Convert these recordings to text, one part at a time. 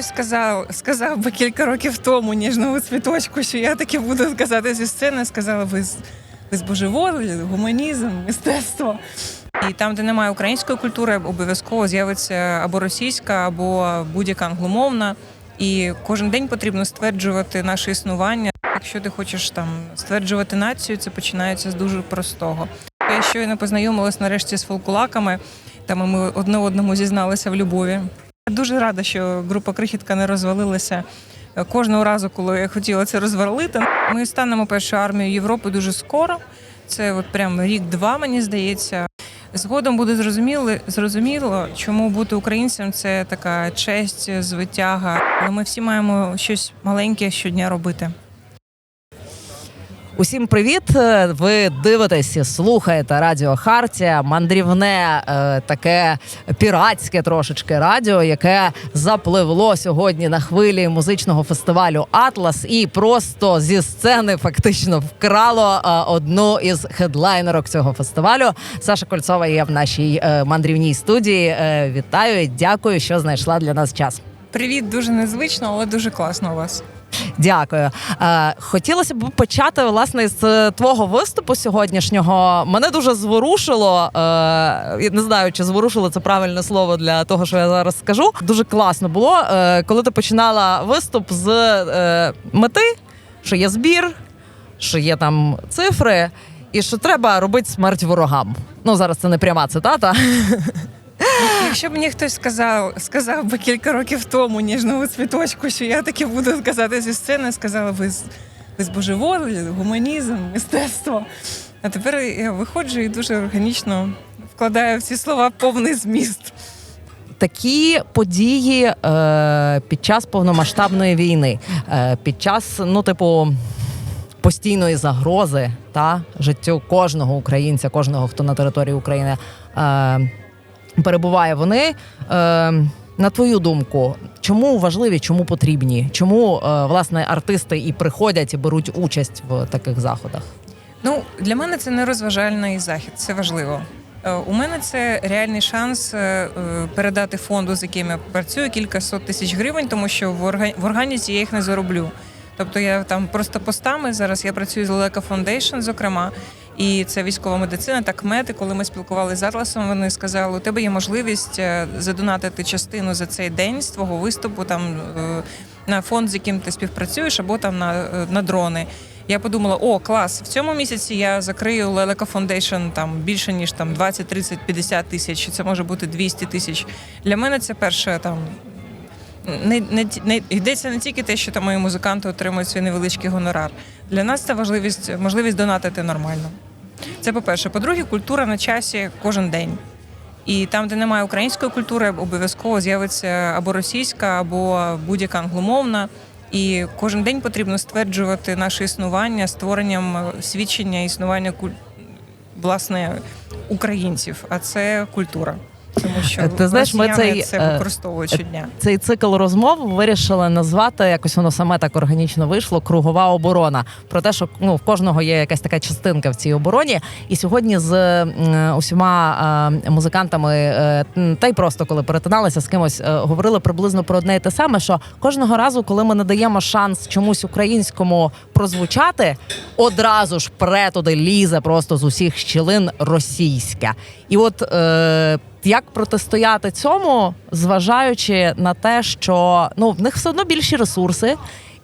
хтось сказав, сказав би кілька років тому ніжному цвіточку, що я таки буду казати зі сцени, сказала ви, ви збожеволі, гуманізм, мистецтво. І там, де немає української культури, обов'язково з'явиться або російська, або будь-яка англомовна. І кожен день потрібно стверджувати наше існування. Якщо ти хочеш там стверджувати націю, це починається з дуже простого. Я щойно познайомилась нарешті з фолкулаками, там ми одне одному зізналися в любові. Дуже рада, що група крихітка не розвалилася. Кожного разу, коли я хотіла це розвалити, ми станемо першою армією Європи дуже скоро. Це от прям рік-два, мені здається. Згодом буде зрозуміло, зрозуміло, чому бути українцем це така честь, звитяга. Але ми всі маємо щось маленьке щодня робити. Усім привіт! Е, Ви дивитесь, слухаєте Радіо Хартія, мандрівне е, таке піратське трошечки радіо, яке запливло сьогодні на хвилі музичного фестивалю Атлас і просто зі сцени фактично вкрало е, одну із хедлайнерок цього фестивалю. Саша Кольцова є в нашій мандрівній студії. Вітаю дякую, що знайшла для нас час. Привіт, дуже незвично, але дуже класно у вас. Дякую. Е, хотілося б почати власне з е, твого виступу сьогоднішнього. Мене дуже зворушило. Е, не знаю, чи зворушило це правильне слово для того, що я зараз скажу. Дуже класно було, коли ти починала виступ з мети, що є збір, що є там цифри, і що треба робити смерть ворогам. Ну зараз це не пряма цитата. Якщо б мені хтось сказав, сказав би кілька років тому ніжному цвіточку, що я таки буду казати зі сцени, сказала ви, ви збожеволі, гуманізм, мистецтво. А тепер я виходжу і дуже органічно вкладаю в ці слова повний зміст. такі події е, під час повномасштабної війни, е, під час, ну, типу. Постійної загрози та життю кожного українця, кожного хто на території України е, перебуває. Вони е, на твою думку, чому важливі, чому потрібні? Чому е, власне артисти і приходять і беруть участь в таких заходах? Ну, для мене це не розважальний захід, це важливо. Е, У мене це реальний шанс е, передати фонду, з яким я працюю, кілька сот тисяч гривень, тому що в органіці я їх не зароблю. Тобто я там просто постами зараз я працюю з Лелека Foundation, зокрема, і це військова медицина та кмети. Коли ми спілкувалися з Атласом, вони сказали, у тебе є можливість е, задонатити частину за цей день з твого виступу там е, на фонд, з яким ти співпрацюєш, або там на, е, на дрони. Я подумала, о, клас, в цьому місяці я закрию Лелека Foundation там більше ніж там 20, 30, 50 тисяч. Це може бути 200 тисяч. Для мене це перше там. Не, не, не йдеться не тільки те, що там мої музиканти отримують свій невеличкий гонорар. Для нас це важливість, можливість донатити нормально. Це по-перше. По-друге, культура на часі кожен день. І там, де немає української культури, обов'язково з'явиться або російська, або будь-яка англомовна. І кожен день потрібно стверджувати наше існування створенням свідчення існування куль... власне українців. А це культура. Тому що Ти знаєш, ми цей, це е, використовують щодня. цей цикл розмов вирішили назвати якось воно саме так органічно вийшло. Кругова оборона. Про те, що ну в кожного є якась така частинка в цій обороні. І сьогодні з усіма е, музикантами, е, та й просто коли перетиналися з кимось, е, говорили приблизно про одне і те саме, що кожного разу, коли ми надаємо шанс чомусь українському прозвучати, одразу ж пре туди лізе просто з усіх щілин російське. І от е, як протистояти цьому, зважаючи на те, що ну в них все одно більші ресурси,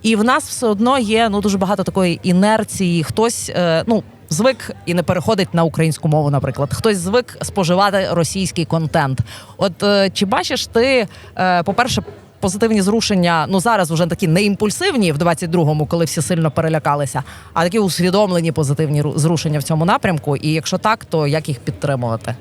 і в нас все одно є ну дуже багато такої інерції. Хтось е, ну. Звик і не переходить на українську мову, наприклад. Хтось звик споживати російський контент. От е, чи бачиш ти, е, по-перше, позитивні зрушення, ну зараз вже такі не імпульсивні в 22-му, коли всі сильно перелякалися, а такі усвідомлені позитивні зрушення в цьому напрямку. І якщо так, то як їх підтримувати?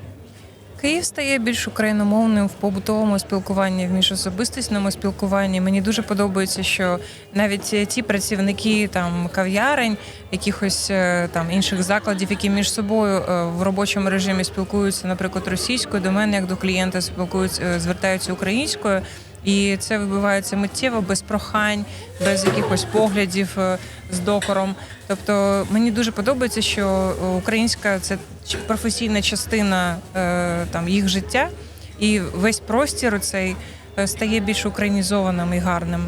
Київ стає більш україномовним в побутовому спілкуванні, в міжособистісному спілкуванні. Мені дуже подобається, що навіть ті працівники там кав'ярень, якихось е, там інших закладів, які між собою е, в робочому режимі спілкуються, наприклад, російською, до мене як до клієнта спілкуються, е, звертаються українською. І це вибивається миттєво, без прохань, без якихось поглядів е, з докором. Тобто мені дуже подобається, що українська це професійна частина е, там їх життя, і весь простір цей е, стає більш українізованим і гарним.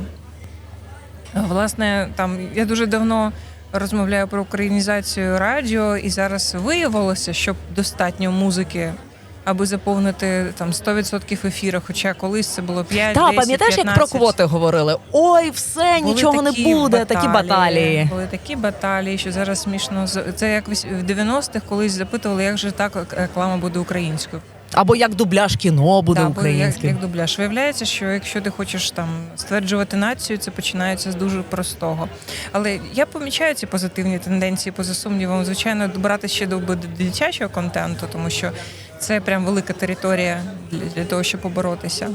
Власне, там я дуже давно розмовляю про українізацію радіо, і зараз виявилося, що достатньо музики. Аби заповнити там 100% ефіру, хоча колись це було 5, Та 10, пам'ятаєш, як 15. про квоти говорили? Ой, все, Були нічого не такі буде. Такі баталії. Були такі баталії, що зараз смішно. Це як в 90-х колись запитували, як же так реклама буде українською. Або як дубляж кіно буде Да, бо як, українським. як дубляж. Виявляється, що якщо ти хочеш там стверджувати націю, це починається з дуже простого. Але я помічаю ці позитивні тенденції, поза сумнівом, звичайно, добратися ще до б- дитячого контенту, тому що це прям велика територія для, для того, щоб поборотися.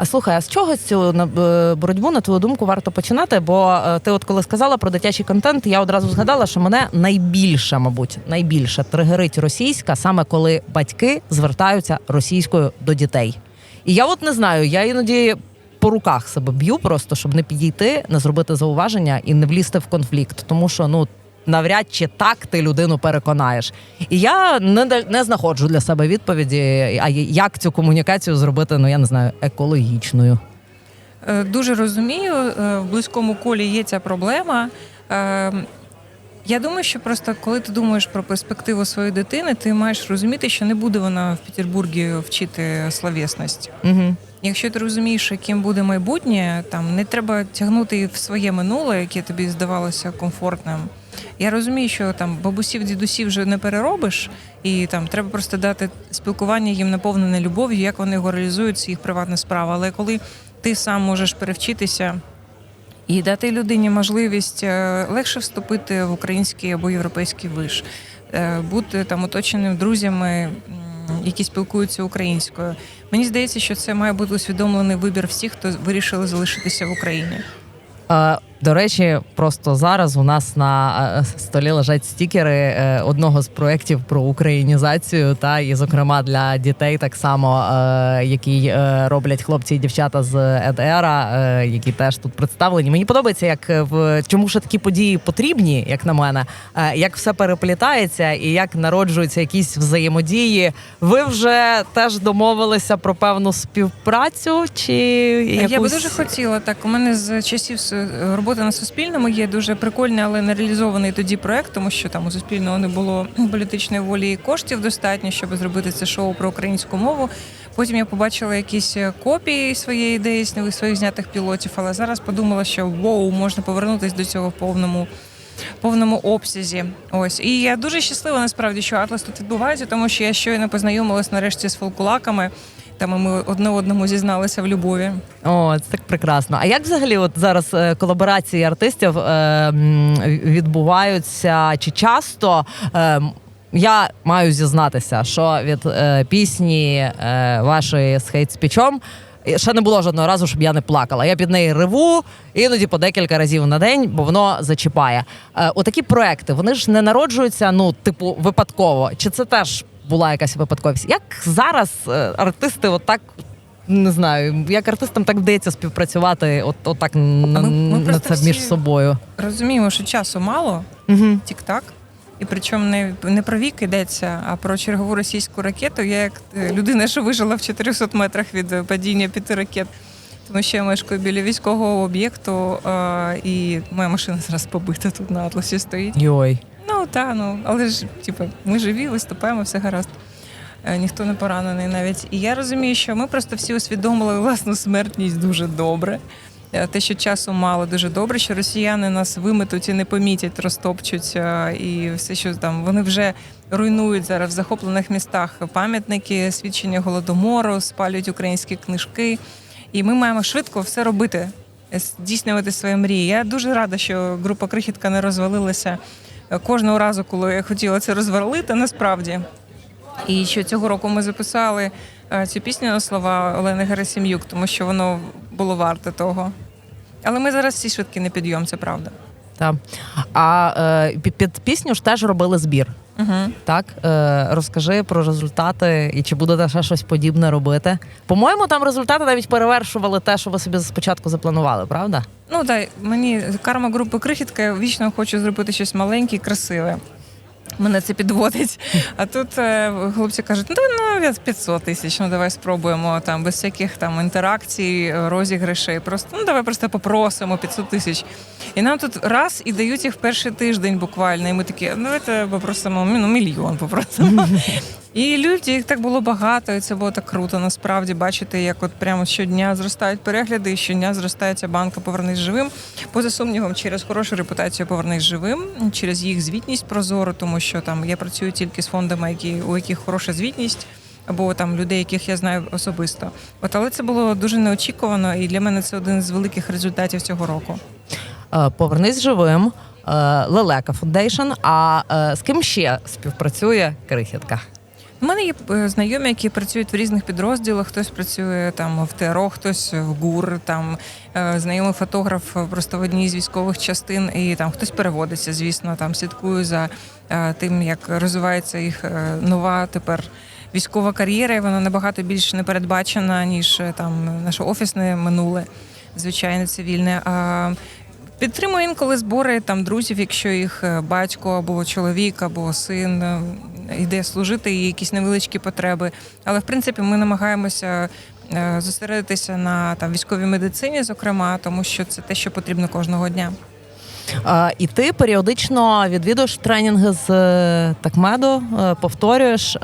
А слухай, а з чого цю е, боротьбу, на твою думку, варто починати? Бо е, ти, от коли сказала про дитячий контент, я одразу згадала, що мене найбільше, мабуть, найбільше тригерить російська, саме коли батьки звертаються російською до дітей. І я от не знаю, я іноді. По руках себе б'ю просто, щоб не підійти, не зробити зауваження і не влізти в конфлікт, тому що ну навряд чи так ти людину переконаєш. І я не, не знаходжу для себе відповіді, а як цю комунікацію зробити, ну я не знаю, екологічною. Е, Дуже розумію, е, в близькому колі є ця проблема. Е, Я думаю, що просто коли ти думаєш про перспективу своєї дитини, ти маєш розуміти, що не буде вона в Петербургі вчити словесність. Угу. Якщо ти розумієш, яким буде майбутнє, там не треба тягнути в своє минуле, яке тобі здавалося комфортним. Я розумію, що там бабусів, дідусів вже не переробиш, і там треба просто дати спілкування їм наповнене любов'ю, як вони його реалізують, це їх приватна справа. Але коли ти сам можеш перевчитися і дати людині можливість е, легше вступити в український або європейський виш, е, бути там оточеним друзями, які спілкуються українською. Мені здається, що це має бути усвідомлений вибір всіх, хто вирішили залишитися в Україні. До речі, просто зараз у нас на е, столі лежать стікери е, одного з проєктів про українізацію, та і зокрема для дітей, так само е, який е, роблять хлопці і дівчата з ЕДРа, які теж тут представлені. Мені подобається, як в чому ж такі події потрібні, як на мене, як все переплітається і як народжуються якісь взаємодії. Ви вже теж домовилися про певну співпрацю чи якусь... Я би дуже хотіла так. У мене з часів с- роботи на Суспільному є дуже прикольний, але не реалізований тоді проект, тому що там у Суспільного не було політичної волі і коштів достатньо, щоб зробити це шоу про українську мову. Потім я побачила якісь е, копії своєї ідеї своїх знятих пілотів, але зараз подумала, що воу, можна повернутися до цього в повному. Повному обсязі, ось і я дуже щаслива насправді, що Атлас тут відбувається, тому що я щойно познайомилась нарешті з фолкулаками. Там ми одне одному зізналися в любові. О, це так прекрасно. А як взагалі от зараз е, колаборації артистів е, відбуваються чи часто? Е, я маю зізнатися, що від е, пісні е, вашої з хейт-спічом ще не було жодного разу, щоб я не плакала. Я під неї реву іноді по декілька разів на день, бо воно зачіпає. Е, отакі проекти вони ж не народжуються, ну, типу, випадково. Чи це теж була якась випадковість? Як зараз е, артисти отак не знаю, як артистам так вдається співпрацювати, от, от так на, ми- ми на це між собою. Розуміємо, що часу мало, Угу. тік-так. І причому не, не про вік йдеться, а про чергову російську ракету. Я як е, людина, що вижила в 400 метрах від е, падіння п'яти ракет. Тому що я мешкаю біля військового об'єкту, і моя машина зараз побита тут на атласі стоїть. Йой. Ну та ну, але ж типу, ми живі, виступаємо, все гаразд. Е, Ніхто не поранений навіть. І я розумію, що ми просто всі усвідомили власну смертність дуже добре. Е, Те, що часу мало, дуже добре, що росіяни нас виметуть і не помітять, розтопчуть, е, і все, що там вони вже руйнують зараз в захоплених містах пам'ятники, свідчення голодомору, спалюють українські книжки. І ми маємо швидко все робити, е, здійснювати свої мрії. Я дуже рада, що група крихітка не розвалилася кожного разу, коли я хотіла це розвалити, насправді. І що цього року ми записали цю пісню на слова Олени Герасим'юк, тому що воно було варте того. Але ми зараз всі швидкі на підйом, це правда. Та. А е, під, під пісню ж теж робили збір. Угу. Так, е, розкажи про результати і чи будете ще щось подібне робити. По-моєму, там результати навіть перевершували те, що ви собі спочатку запланували, правда? Ну так, мені карма групи крихітка, я вічно хочу зробити щось маленьке і красиве. Мене це підводить. А тут е, хлопці кажуть, ну, ну 500 тисяч. Ну давай спробуємо там без всяких там інтеракцій, розіграшей. Просто ну давай просто попросимо 500 тисяч. І нам тут раз і дають їх в перший тиждень буквально. І ми такі, ну це попросимо ну, мільйон попросимо. І люди, їх так було багато, і це було так круто. Насправді бачити, як от прямо щодня зростають перегляди, і щодня зростає ця банка Повернись живим. Поза сумнівом, через хорошу репутацію Повернись живим, через їх звітність прозору, тому що там я працюю тільки з фондами, які у яких хороша звітність. Або там людей, яких я знаю особисто, от але це було дуже неочікувано, і для мене це один з великих результатів цього року. Е, Повернись живим, е, Лелека Фундейшн. А е, з ким ще співпрацює крихітка? У мене є е, знайомі, які працюють в різних підрозділах. Хтось працює там в ТРО, хтось в ГУР, там е, знайомий фотограф просто в одній з військових частин, і там хтось переводиться, звісно, там слідкую за е, тим, як розвивається їх е, нова тепер. Військова кар'єра, і вона набагато більш непередбачена, ніж е, там наше офісне минуле, звичайно, цивільне. А Підтримую інколи збори там друзів, якщо їх е, батько або чоловік, або син е, йде служити, і якісь невеличкі потреби. Але в принципі ми намагаємося е, зосередитися на там військовій медицині, зокрема, тому що це те, що потрібно кожного дня. І ти періодично відвідуєш тренінги з е, такмеду, е, повторюєш.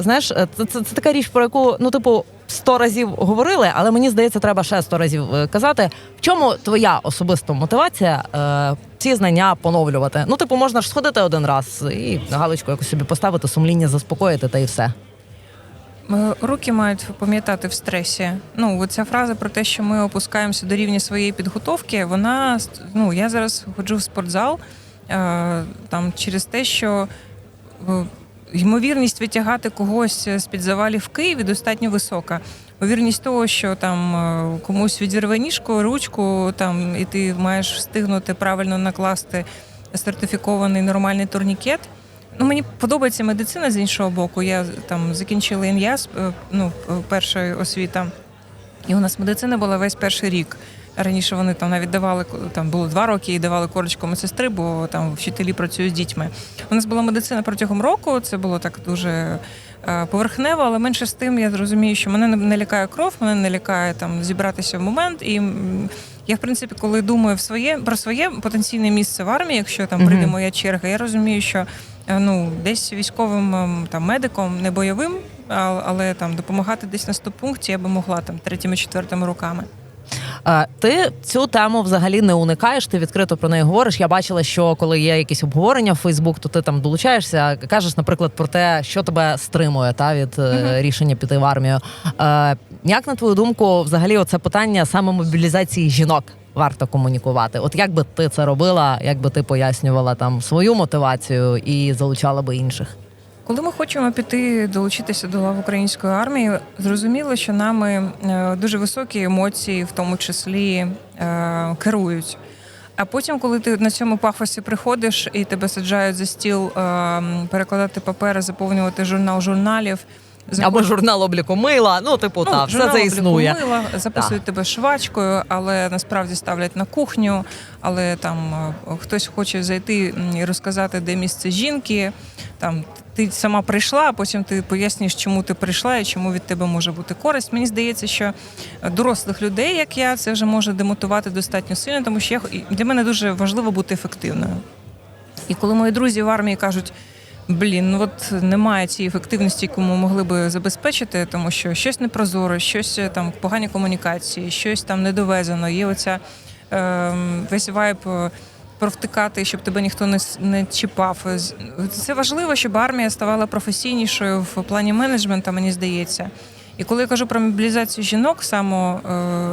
Знаєш, це, це, це така річ, про яку ну, типу, сто разів говорили, але мені здається, треба ще сто разів казати. В чому твоя особиста мотивація ці знання поновлювати? Ну, типу, можна ж сходити один раз і галочку якось собі поставити, сумління заспокоїти та і все. Е, Руки мають пам'ятати в стресі. Ну, ця фраза про те, що ми опускаємося до рівня своєї підготовки, вона ну я зараз ходжу в спортзал е, там через те, що е, ймовірність витягати когось з під завалів в Києві достатньо висока. Ймовірність того, що там е, комусь відірве ніжку, ручку, там і ти маєш встигнути правильно накласти сертифікований нормальний турнікет. Ну, мені подобається медицина з іншого боку. Я там закінчила ІНЯС, е, ну, е, перша освіта. І у нас медицина була весь перший рік. Раніше вони там навіть давали там було два роки і давали корочку медсестри, бо там вчителі працюють з дітьми. У нас була медицина протягом року. Це було так дуже поверхнево, але менше з тим я розумію, що мене не- лякає кров, мене не лякає там зібратися в момент. І я, в принципі, коли думаю в своє про своє потенційне місце в армії, якщо там прийде Мгм. моя черга, я розумію, що е, ну десь військовим ем, там медиком, не бойовим, але там допомагати десь на стопункті я би могла там третіми, четвертими руками. Ти цю тему взагалі не уникаєш, ти відкрито про неї говориш. Я бачила, що коли є якісь обговорення в Фейсбук, то ти там долучаєшся, кажеш, наприклад, про те, що тебе стримує та від е, рішення піти в армію. Е, Як на твою думку, взагалі, оце питання саме мобілізації жінок варто комунікувати? От як би ти це робила, як би ти пояснювала там свою мотивацію і залучала би інших? Коли ми хочемо піти долучитися до лав української армії, зрозуміло, що нами е, дуже високі емоції, в тому числі е, керують. А потім, коли ти на цьому пафосі приходиш і тебе саджають за стіл е, перекладати папери, заповнювати журнал журналів. Або журнал обліку мила, ну типу, та все це існує. Мила, записують тебе швачкою, але насправді ставлять на кухню. Але там хтось хоче зайти і розказати, де місце жінки. Там ти сама прийшла, а потім ти пояснюєш, чому ти прийшла і чому від тебе може бути користь. Мені здається, що дорослих людей, як я, це вже може демотувати достатньо сильно, тому що я для мене дуже важливо бути ефективною. І коли мої друзі в армії кажуть. Блін, ну от немає цієї ефективності, яку ми могли би забезпечити, тому що щось непрозоро, щось е, там погані комунікації, щось там недовезено. Є оця е, весь вайб е, провтикати, щоб тебе ніхто не, не чіпав. Це важливо, щоб армія ставала професійнішою в плані менеджменту, мені здається. І коли я кажу про мобілізацію жінок, само,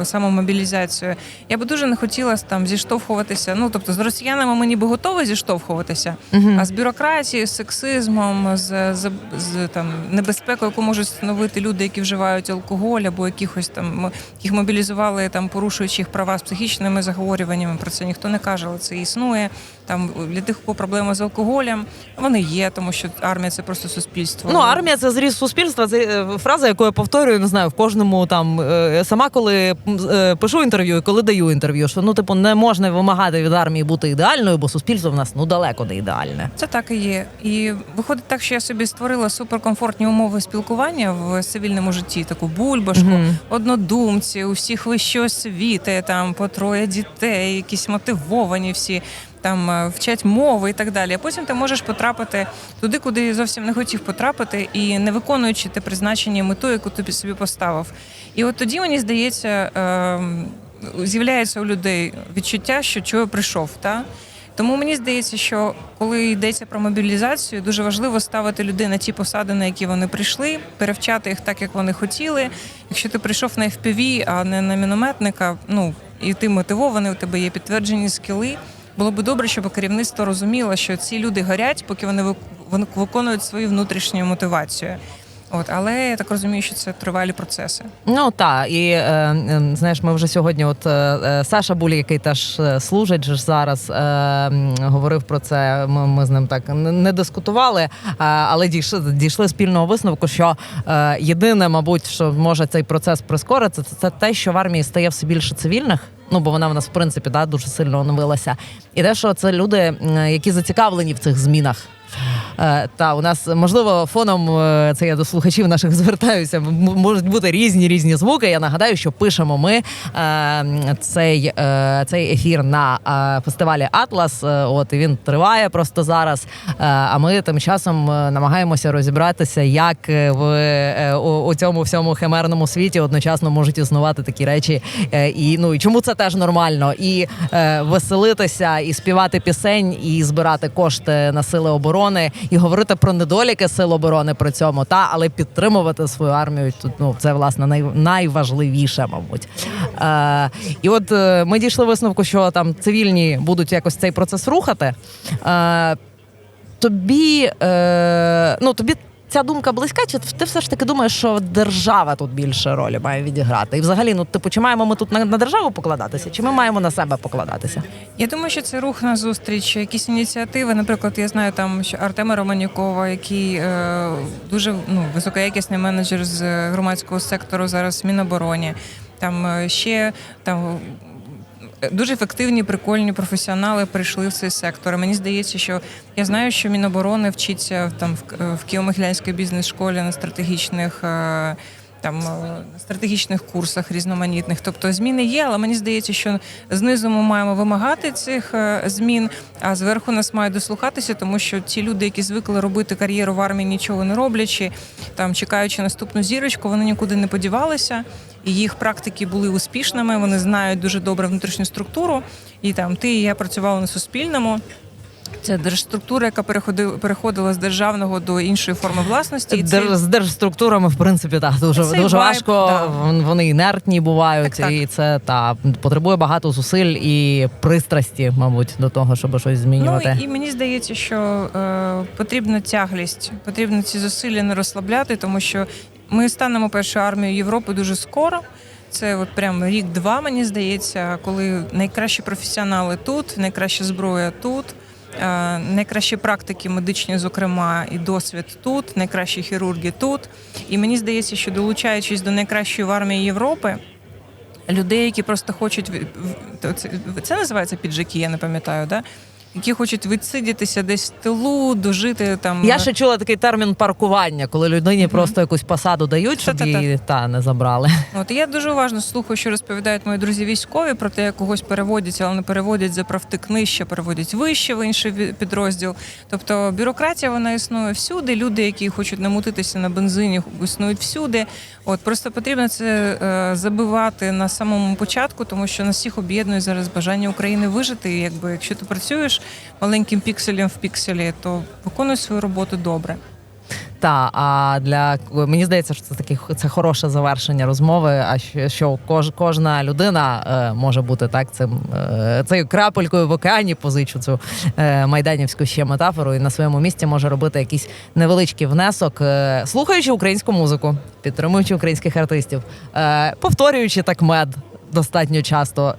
е, самомобілізацію, я би дуже не хотіла там зіштовхуватися. Ну тобто з росіянами ми ніби готові зіштовхуватися, Мгм. а з бюрократією, з сексизмом, з, з, з там небезпекою, яку можуть становити люди, які вживають алкоголь або якихось там їх мобілізували там, порушуючи їх права з психічними захворюваннями. Про це ніхто не каже, але це існує. Там для тих, кого проблеми з алкоголем, вони є, тому що армія це просто суспільство. Ну, армія це зріз суспільства. Це е, фраза, яку я повторюю повторюю, не знаю, в кожному там е, сама, коли е, пишу інтерв'ю і коли даю інтерв'ю, що ну типу не можна вимагати від армії бути ідеальною, бо суспільство в нас ну далеко не ідеальне. Це так і є. І виходить так, що я собі створила суперкомфортні умови спілкування в цивільному житті, таку бульбашку, Мгм. однодумці, у всіх вищі освіти, там по троє дітей, якісь мотивовані всі. Там е, вчать мови і так далі. А потім ти можеш потрапити туди, куди зовсім не хотів потрапити, і не виконуючи те призначення мету, яку тобі собі поставив. І от тоді мені здається, ем, з'являється у людей відчуття, що чого прийшов. Та? Тому мені здається, що коли йдеться про мобілізацію, дуже важливо ставити людей на ті посади, на які вони прийшли, перевчати їх так, як вони хотіли. Якщо ти прийшов на FPV, а не на мінометника, ну і ти мотивований, у тебе є підтверджені скіли. Було б добре, щоб керівництво розуміло, що ці люди горять, поки вони вик- виконують свою внутрішню мотивацію. От, але я так розумію, що це тривалі процеси. Ну так, і е, е, знаєш, ми вже сьогодні, от е, е, Саша Булі, який теж е, служить ж зараз, е, говорив про це. Ми, ми з ним так не дискутували, е, але дійшли, дійшли спільного висновку, що е, єдине, мабуть, що може цей процес прискорити, це, це те, що в армії стає все більше цивільних. Ну, бо вона в нас в принципі да, дуже сильно оновилася. І те, що це люди, які зацікавлені в цих змінах. Е, Та у нас можливо фоном е, це я до слухачів наших звертаюся. Можуть бути різні різні звуки. Я нагадаю, що пишемо ми е, цей, цей ефір на фестивалі Атлас. От і він триває просто зараз. А ми тим часом намагаємося розібратися, як в у, цьому всьому химерному світі одночасно можуть існувати такі речі. І ну і чому це теж нормально? І веселитися, і співати пісень, і збирати кошти на сили оборони, і говорити про недоліки сил оборони при цьому, та але підтримувати свою армію. Тут ну це власне най, найважливіше, мабуть. Е, і от е, ми дійшли висновку, що там цивільні будуть якось цей процес рухати. Е, тобі, е, ну тобі. Ця думка близька, чи ти все ж таки думаєш, що держава тут більше ролі має відіграти? І взагалі, ну типу, чи маємо ми тут на, на державу покладатися, чи ми маємо на себе покладатися? Я думаю, що це рух на зустріч, якісь ініціативи. Наприклад, я знаю там що Артема Романюкова, який е, дуже ну, високоякісний менеджер з е, громадського сектору зараз в Мінобороні. Там е, ще там. Дуже ефективні, прикольні професіонали прийшли в цей сектор. Мені здається, що я знаю, що Міноборони вчиться там в, в Києво-Могилянській бізнес-школі на стратегічних е, там е, стратегічних курсах різноманітних. Тобто зміни є, але мені здається, що знизу ми маємо вимагати цих е, змін, а зверху нас мають дослухатися, тому що ті люди, які звикли робити кар'єру в армії, нічого не роблячи, там чекаючи наступну зірочку, вони нікуди не подівалися. Їх практики були успішними. Вони знають дуже добре внутрішню структуру. І там ти і я працювали на суспільному. Це держструктура, яка переходила з державного до іншої форми власності. І це- з держструктурами, в принципі, так дуже, Цей дуже вайб, важко. да. Вони інертні бувають, Так, так. і це та потребує багато зусиль і пристрасті, мабуть, до того, щоб щось змінювати. Ну і мені здається, що е, потрібна тяглість, потрібно ці зусилля не розслабляти, тому що ми станемо першою армією Європи дуже скоро. Це от прямо рік-два, мені здається, коли найкращі професіонали тут, найкраща зброя тут. Е, Найкращі практики медичні, зокрема, і досвід тут, найкращі хірурги тут. І мені здається, що долучаючись до найкращої в армії Європи, людей, які просто хочуть це називається піджаки, я не пам'ятаю, да? Які хочуть відсидітися десь в тилу, дожити там. Я ще чула такий термін паркування, коли людині просто якусь посаду дають, щоб Та-та-та. її та не забрали. От і я дуже уважно слухаю, що розповідають мої друзі військові про те, як когось переводять, але не переводять за правтик нижче, переводять вище в інший підрозділ. Тобто бюрократія вона існує всюди. Люди, які хочуть намутитися на бензині, існують всюди. От просто потрібно це е, забивати на самому початку, тому що нас всіх об'єднує зараз бажання України вижити. І якби якщо ти працюєш маленьким пікселем в пікселі, то виконуй свою роботу добре. Та а для мені здається, що це таке це хороше завершення розмови. А що, що кож, кожна людина е, може бути так цим е, цією крапелькою в океані, позичу цю е, майданівську ще метафору, і на своєму місці може робити якийсь невеличкий внесок, е, слухаючи українську музику, підтримуючи українських артистів, е, повторюючи так мед. Достатньо часто,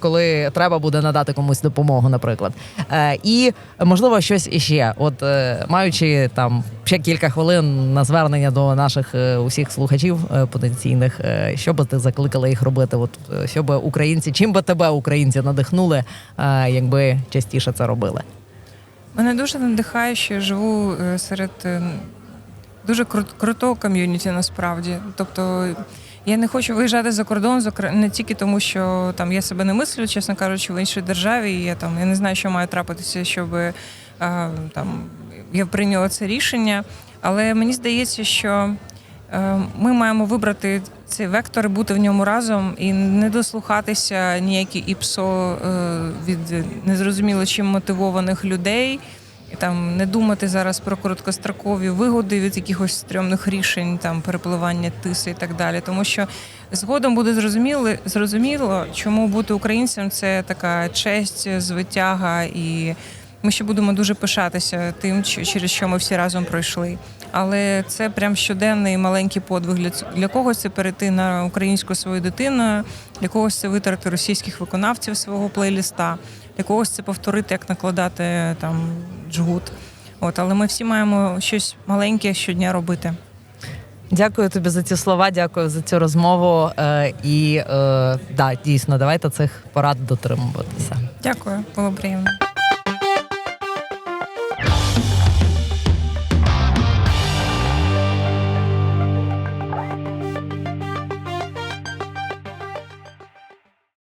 коли треба буде надати комусь допомогу, наприклад. Е, і можливо щось іще. От е, маючи там ще кілька хвилин на звернення до наших е, усіх слухачів потенційних, що би ти закликала їх робити? От щоб українці, чим би тебе українці надихнули, якби частіше це робили? Мене дуже надихає, що я живу серед дуже крутого ком'юніті насправді. Тобто я не хочу виїжджати за кордон, не тільки тому, що там я себе не мислю, чесно кажучи, в іншій державі. І я там я не знаю, що має трапитися, щоб там я прийняла це рішення. Але мені здається, що е, ми маємо вибрати цей вектор, бути в ньому разом і не дослухатися ніякі іпсо е, від незрозуміло чим мотивованих людей. Там не думати зараз про короткострокові вигоди від якихось стрьомних рішень, там перепливання тиси і так далі. Тому що згодом буде зрозуміло, зрозуміло, чому бути українцем це така честь, звитяга, і ми ще будемо дуже пишатися тим, через що ми всі разом пройшли. Але це прям щоденний маленький подвиг для для когось це перейти на українську свою дитину, для когось це витрати російських виконавців свого плейліста, для когось це повторити, як накладати там джгут. От, але ми всі маємо щось маленьке щодня робити. Дякую тобі за ці слова, дякую за цю розмову. Е, і е, да, дійсно, давайте цих порад дотримуватися. Дякую, було приємно.